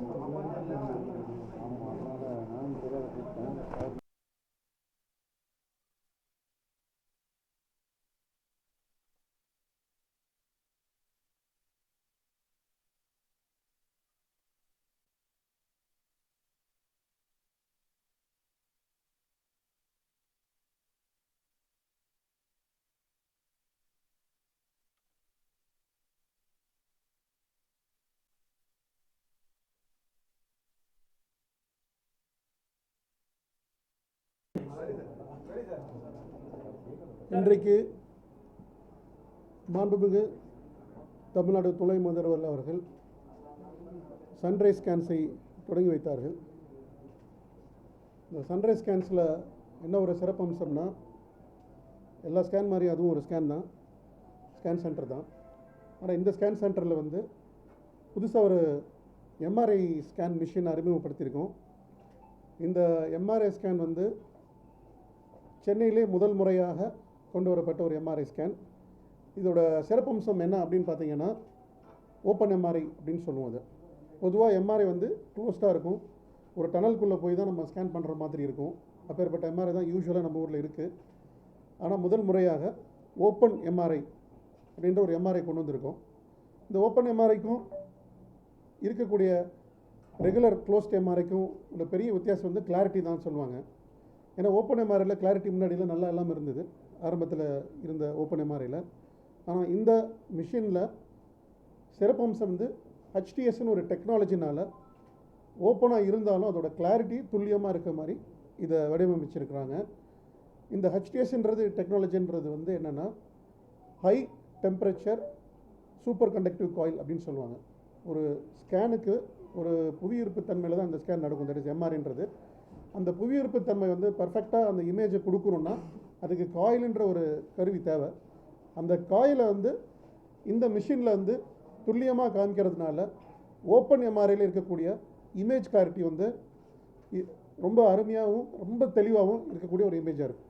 Gracias. இன்றைக்கு மாண்புமிகு தமிழ்நாடு துணை முதல்வர் அவர்கள் சன்ரைஸ் ஸ்கேன்ஸை தொடங்கி வைத்தார்கள். இந்த சன்ரைஸ் ஸ்கேன்ஸில் என்ன ஒரு சிறப்பம்சம்னா எல்லா ஸ்கேன் மாதிரி அதுவும் ஒரு ஸ்கேன் தான். ஸ்கேன் சென்டர் தான். ஆனால் இந்த ஸ்கேன் சென்டரில் வந்து புதுசாக ஒரு எம்ஆர்ஐ ஸ்கேன் மிஷின் அறிமுகப்படுத்தியிருக்கோம். இந்த எம்ஆர்ஐ ஸ்கேன் வந்து சென்னையிலே முதல் முறையாக கொண்டு வரப்பட்ட ஒரு எம்ஆர்ஐ ஸ்கேன் இதோட சிறப்பம்சம் என்ன அப்படின்னு பார்த்தீங்கன்னா ஓப்பன் எம்ஆர்ஐ அப்படின்னு சொல்லுவோம் அது. பொதுவாக எம்ஆர்ஐ வந்து க்ளோஸ்டாக இருக்கும். ஒரு டனல்குள்ளே போய் தான் நம்ம ஸ்கேன் பண்ணுற மாதிரி இருக்கும். அப்பேற்பட்ட எம்ஆர்ஐ தான் யூஸ்வலாக நம்ம ஊரில் இருக்குது ஆனால் முதல் முறையாக ஓப்பன் எம்ஆர்ஐ அப்படின்ற ஒரு எம்ஆர்ஐ கொண்டு வந்திருக்கோம். இந்த ஓப்பன் எம்ஆர்ஐக்கும் இருக்கக்கூடிய ரெகுலர் க்ளோஸ்ட் எம்ஆர்ஐக்கும் உள்ள பெரிய வித்தியாசம் வந்து கிளாரிட்டி தான் சொல்லுவாங்க. ஏன்னா ஓப்பன் எம்ஆர்ஐயில் கிளாரிட்டி முன்னாடியில் நல்லா இல்லாமல் இருந்தது. ஆரம்பத்தில் இருந்த ஓப்பன் எம்ஆர்ஐயில் ஆனால் இந்த மிஷினில் சிறப்பம்சம் வந்து ஹெச்டிஎஸ்னு ஒரு டெக்னாலஜினால் ஓப்பனாக இருந்தாலும் அதோட கிளாரிட்டி துல்லியமாக இருக்க மாதிரி இதை வடிவமைச்சிருக்கிறாங்க. இந்த ஹெச்டிஎஸ்ன்றது டெக்னாலஜின்றது வந்து என்னென்னா high temperature super conductive coil அப்படின்னு சொல்லுவாங்க. ஒரு ஸ்கேனுக்கு ஒரு புவியீர்ப்பு தன்மையில் தான் அந்த ஸ்கேன் நடக்கும். தட் இஸ் எம்ஆர்ன்றது அந்த புவியீர்ப்பு தன்மை வந்து பர்ஃபெக்டாக அந்த இமேஜை கொடுக்கணுன்னா அதுக்கு காயில்ன்ற ஒரு கருவி தேவை. அந்த காயிலை வந்து இந்த மிஷினில் வந்து துல்லியமாக காமிக்கிறதுனால ஓப்பன் எம்ஆர்ஐயில் இருக்கக்கூடிய இமேஜ் கிளாரிட்டி வந்து இ- ரொம்ப அருமையாகவும் ரொம்ப தெளிவாகவும் இருக்கக்கூடிய ஒரு இமேஜாக இருக்கும்.